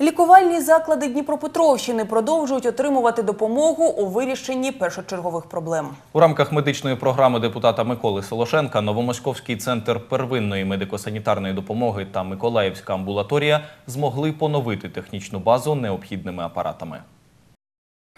Лікувальні заклади Дніпропетровщини продовжують отримувати допомогу у вирішенні першочергових проблем. У рамках медичної програми депутата Миколи Солошенка Новомосковський центр первинної медико-санітарної допомоги та Миколаївська амбулаторія змогли поновити технічну базу необхідними апаратами.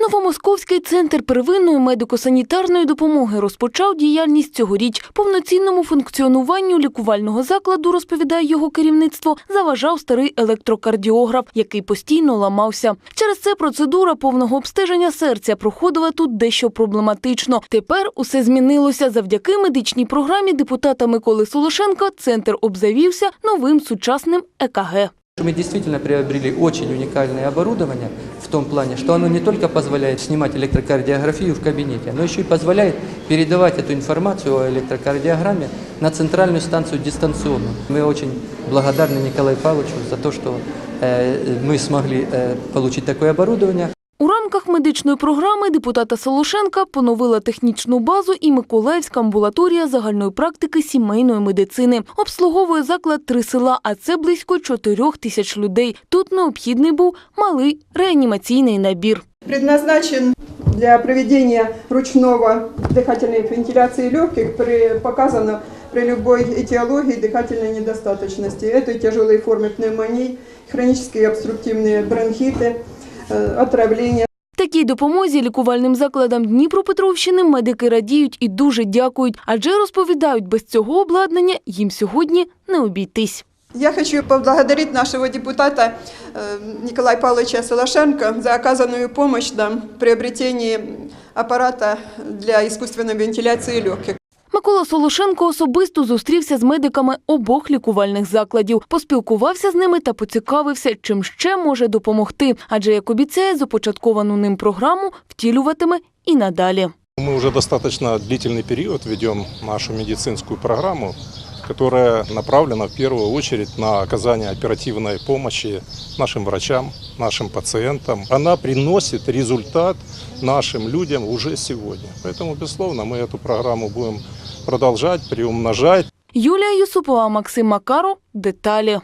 Новомосковський центр первинної медико-санітарної допомоги розпочав діяльність цьогоріч. Повноцінному функціонуванню лікувального закладу, розповідає його керівництво, заважав старий електрокардіограф, який постійно ламався. Через це процедура повного обстеження серця проходила тут дещо проблематично. Тепер усе змінилося. Завдяки медичній програмі депутата Миколи Солошенка центр обзавівся новим сучасним ЕКГ. Мы действительно приобрели очень уникальное оборудование в том плане, что оно не только позволяет снимать электрокардиографию в кабинете, но еще и позволяет передавать эту информацию о электрокардиограмме на центральную станцию дистанционно. Мы очень благодарны Николаю Павловичу за то, что э, мы смогли э, получить такое оборудование. У рамках медичної програми депутата Солошенка поновила технічну базу і Миколаївська амбулаторія загальної практики сімейної медицини. Обслуговує заклад три села, а це близько чотирьох тисяч людей. Тут необхідний був малий реанімаційний набір. предназначен для проведения ручного дыхательной вентиляции легких, при, показано при любой этиологии дыхательной недостаточности. Это тяжелые формы пневмонии, хронические обструктивные бронхиты, э, отравления. Такій допомозі лікувальним закладам Дніпропетровщини медики радіють і дуже дякують, адже розповідають, без цього обладнання їм сьогодні не обійтись. Я хочу поблагодарить нашего депутата э, Николая Павловича Солошенко за оказанную помощь нам в приобретении аппарата для искусственной вентиляции легких. Микола Солошенко особисто зустрівся з медиками обох лікувальних закладів, поспілкувався з ними та поцікавився, чим ще може допомогти. Адже як обіцяє, започатковану ним програму втілюватиме і надалі. Мы уже достаточно длительный период ведем нашу медицинскую программу, которая направлена в первую очередь на оказание оперативной помощи нашим врачам, нашим пациентам. Она приносит результат нашим людям уже сегодня. Поэтому, безусловно, мы эту программу будем продолжать, приумножать. Юлія Юсупова, Максим Макаров. Деталі.